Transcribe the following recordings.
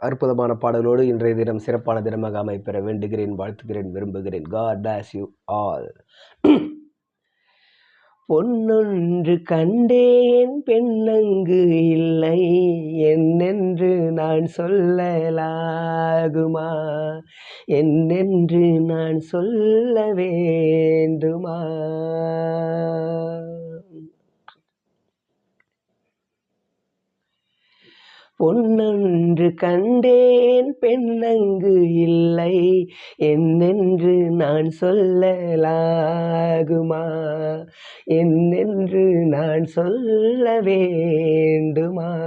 அற்புதமான பாடலோடு இன்றைய தினம் சிறப்பான தினமாக அமைப்பெற வேண்டுகிறேன் வாழ்த்துகிறேன் விரும்புகிறேன். காட் ஆஸ் யூ ஆல் பொன்னொன்று கண்டேன் பெண்ணங்கு இல்லை. என்னென்று நான் சொல்லலாகுமா? என்னென்று நான் சொல்ல வேண்டுமா? பொன்னொன்று கண்டேன் பெண்ணங்கு இல்லை. என்னென்று நான் சொல்லலாகுமா? என்னென்று நான் சொல்ல வேண்டுமா?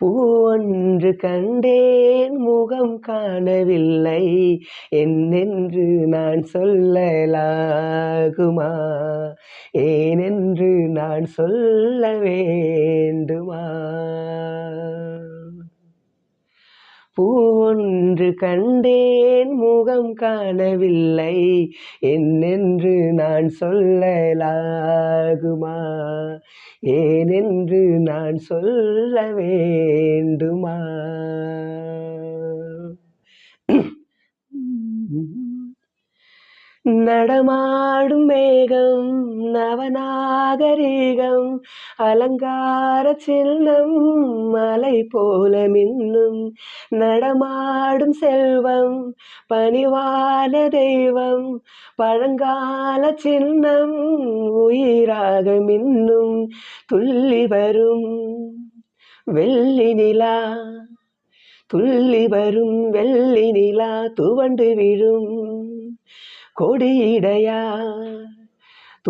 பூவொன்று கண்டேன் முகம் காணவில்லை. என்னென்று நான் சொல்லலாகுமா? ஏனென்று நான் சொல்ல வேண்டுமா? பூவொன்று கண்டேன் முகம் காணவில்லை. என்னென்று நான் சொல்லலாகுமா? ஏனென்று நான் சொல்ல வேண்டுமா? நடமாடும் மேகம் நவநாகரீகம் அலங்கார சின்னம் மலை போல மின்னும். நடமாடும் செல்வம் பணிவான தெய்வம் பழங்கால சின்னம் உயிராக மின்னும். துள்ளி வரும் வெள்ளி நிலா துள்ளி வரும் வெள்ளி நிலா துவண்டு விழும். கொடியிடையா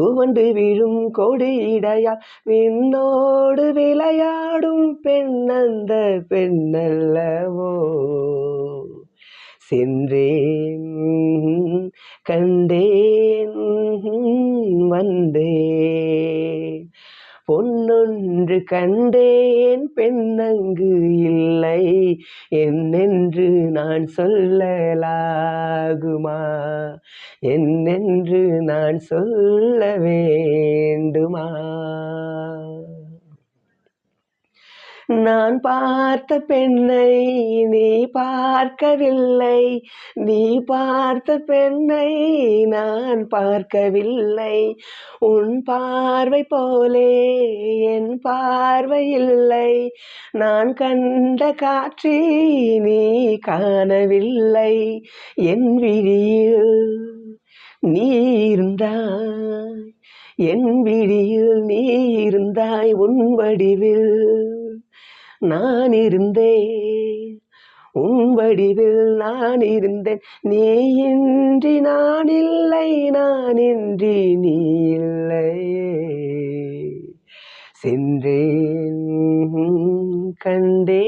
தூவண்டு விழும் கொடியிடையா விண்ணோடு விளையாடும் பெண்ணந்த பெண்ணல்லவோ. சென்றேன் கண்டேன் வந்தேன். பொன்னொன்று கண்டேன் பெண்ணங்கு இல்லை. என்னென்று நான் சொல்லலா. ஆகுமா என்னென்று நான் சொல்ல வேண்டுமா? நான் பார்த்த பெண்ணை நீ பார்க்கவில்லை. நீ பார்த்த பெண்ணை நான் பார்க்கவில்லை. உன் பார்வை போலே பார்வையில்லை. நான் கண்ட காட்சி நீ காணவில்லை. என் விழியில் நீ இருந்தாய். என் விழியில் நீ இருந்தாய் உன் வடிவில் நான் இருந்தேன். உன் வடிவில் நான் இருந்தேன். நீ இன்றி நான் இல்லை நான் இன்றி நீ இல்லையே. சென்றேன். கண்டே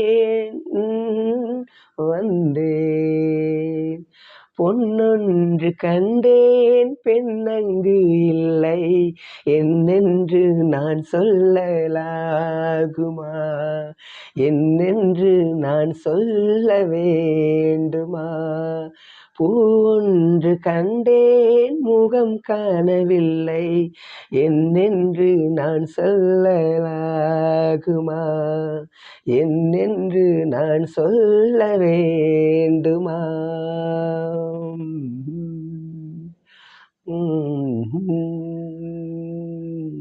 பொன்னொன்று கண்டேன் பெண்ணங்கு இல்லை. என்னென்று நான் சொல்லலாகுமா? என்னென்று நான் சொல்ல வேண்டுமா? பூவொன்று கண்டேன் முகம் காணவில்லை. என்னென்று நான் சொல்லலாகுமா? என்னென்று நான் சொல்ல வேண்டுமா?